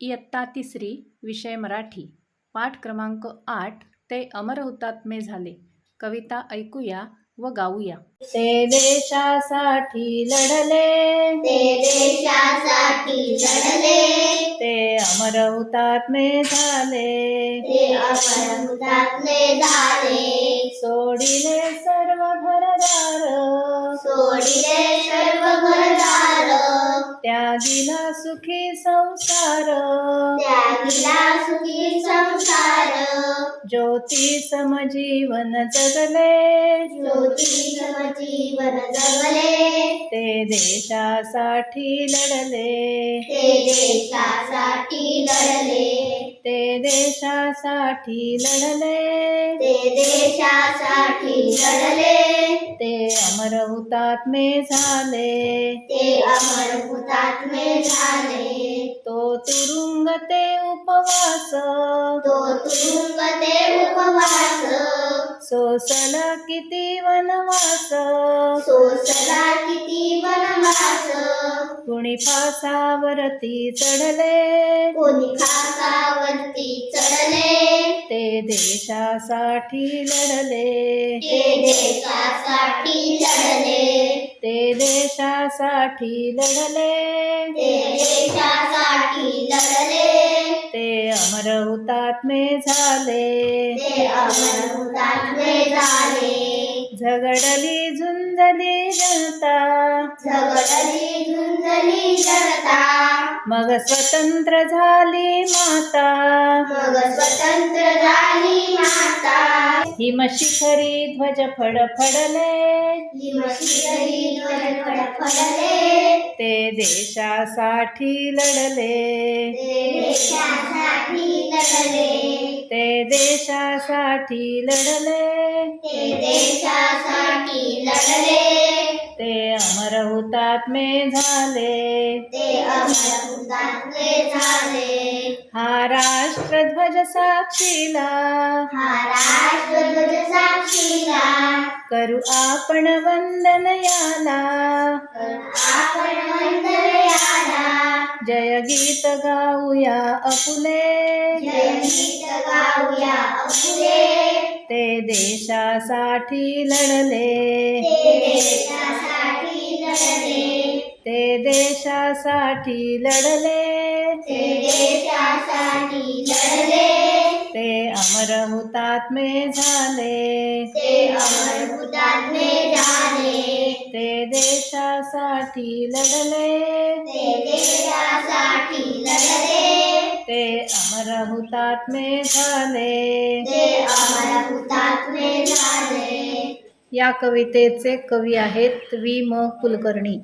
इयत्ता तिसरी विषय मराठी पाठ क्रमांक आठ ते अमर हुतात्मे झाले. कविता ऐकूया व गाऊया. ते देशासाठी लढले. ते देशासाठी लढले. ते अमर हुतात्मे झाले. ते अमर हुतात्मे झाले. सोडिले सर्व घरदार. सोडिले सर्व त्यागिला सुखी संसार. त्यागिला सुखी संसार. ज्योती समजीवन जगले. ज्योती जीवन जगले. ते देशासाठी लढले. ते देशासाठी लढले. ते देशासाठी लढले. ते देशासाठी लढले. ते अमर हुतात्मे झाले. ते अमर हुतात्मे झाले. तो तुरुंग ते उपवास. तो तुरुंग ते उपवास. सोसला किती वनवास? सोसला किती वनवास? कुणी फासावरती चढले? कोणी खासावरती चढले? ते देशासाठी लढले. ते देशासाठी लढले. ते देशासाठी लढले. ते देशासाठी लढले. अमर हुतात्मे झाले. ते अमर हुतात्मे झाले. झगडली झुंजली जनता. झगडली झुंजली जनता. मग स्वतंत्र झाली माता. मग स्वतंत्र झाली माता. हिमशिखरी ध्वज फडफडले. हिमशिखरी ध्वज फडफडले. ते देशासाठी लढले. ते देशासाठी लढले. ते देशासाठी लढले. ते देशासाठी लढले. ते अमर हुतात्मे झाले. ते अमर हुतात्मे झाले. हा राष्ट्रध्वज साक्षीला हा राष्ट्रध्वज साक्षीला करू आपण वंदन याला. आपण वंदनयाला जय गीत गाऊया अपुले. जय गीत गाऊया ते देशासाठी लढले. ते देशासाठी लढले. ते देशासाठी लढले. ते देशासाठी लढले. ते अमर हुतात्मे झाले. ते अमर हुतात्मे झाले. ते देशासाठी लढले. ते देशासाठी लढले. ते अमर हुतात्मे झाले. ते अमर हुतात्मे झाले. या कवितेचे कवी आहेत वि. म. कुलकर्णी.